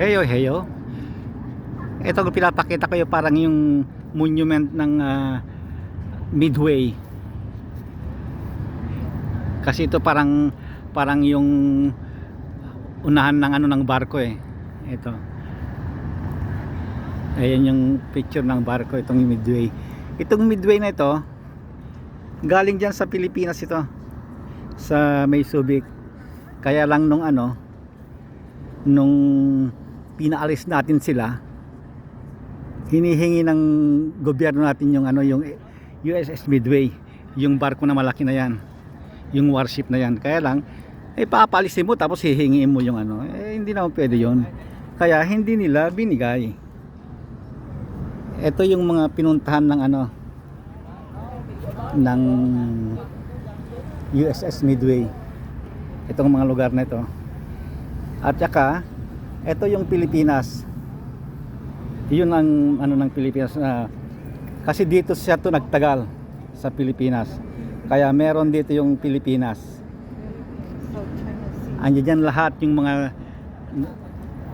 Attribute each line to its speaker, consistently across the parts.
Speaker 1: Heyo, heyo. Ito pinapakita ko yung parang yung monument ng ah, Midway. Kasi ito parang parang yung unahan ng ano ng barko eh. Ito. Ayan yung picture ng barko itong Midway. Itong Midway na ito galing diyan sa Pilipinas ito sa May Subic. Kaya lang nung ano nung pinaalis natin sila hinihingi ng gobyerno natin yung ano yung USS Midway yung barko na malaki na yan yung warship na yan. Kaya lang eh papalisin mo tapos hihingiin mo yung ano. Eh hindi naman pwede yon kaya hindi nila binigay. Ito yung mga pinuntahan ng ano ng USS Midway. Itong mga lugar na ito. At saka ito yung Pilipinas. Yun ang ano ng Pilipinas na kasi dito siya to nagtagal sa Pilipinas. Kaya meron dito yung Pilipinas. Andiyan dyan lahat yung mga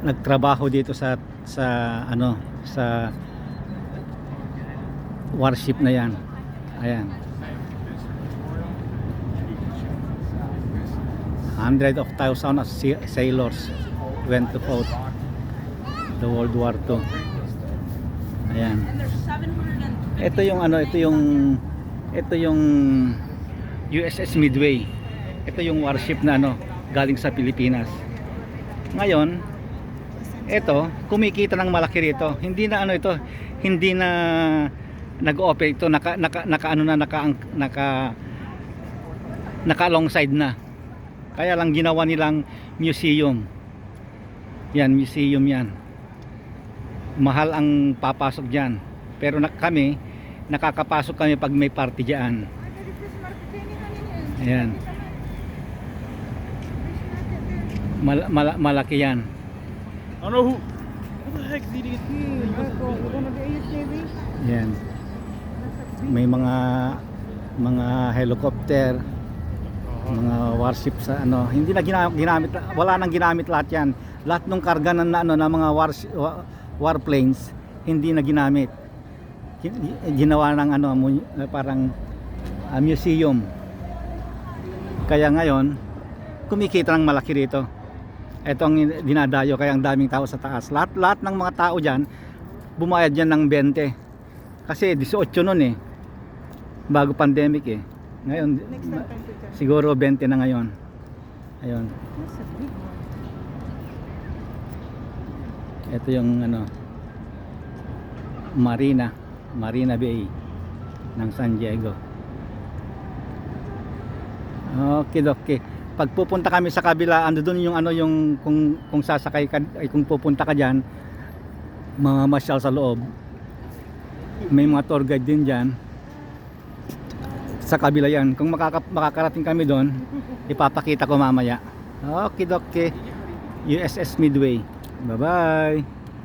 Speaker 1: nagtrabaho dito sa sa ano sa warship na yan. Ayan. Hundred of thousands of sa- sailors went to fought the World War II ayan. Ito yung ano ito yung ito yung USS Midway. Ito yung warship na ano galing sa Pilipinas. Ngayon ito kumikita ng malaki rito. Hindi na ano ito hindi na nag-operate ito naka, naka, naka ano na naka, naka naka alongside na. Kaya lang ginawa nilang museum yan museum yan. Mahal ang papasok dyan. Pero na, kami nakakapasok kami pag may party dyan. Ayan. Mal, mal- malaki yan.
Speaker 2: Who. Who the heck's eating it?
Speaker 1: yan may mga mga helicopter mga warship sa ano. Hindi na gina- ginamit wala nang ginamit lahat yan lahat ng karga ng ano ng mga wars, wa- warplanes hindi na ginamit. Gin- ginawa ng ano parang ah, museum. Kaya ngayon kumikita ng malaki rito. Ito ang dinadayo kaya ang daming tao sa taas. Lahat lahat ng mga tao diyan bumayad yan ng 20 kasi 18 nun eh. Bago pandemic eh. Ngayon siguro 20 na ngayon. Ayun ito yung ano Marina. Marina Bay ng San Diego. Okay okay pag pupunta kami sa kabila ando doon yung ano yung kung kung sasakay ka ay kung pupunta ka diyan mamasyal sa loob. May mga tour guide din diyan sa kabila yan. Kung makaka, makakarating kami doon ipapakita ko mamaya. Okay okay USS Midway Bye-bye.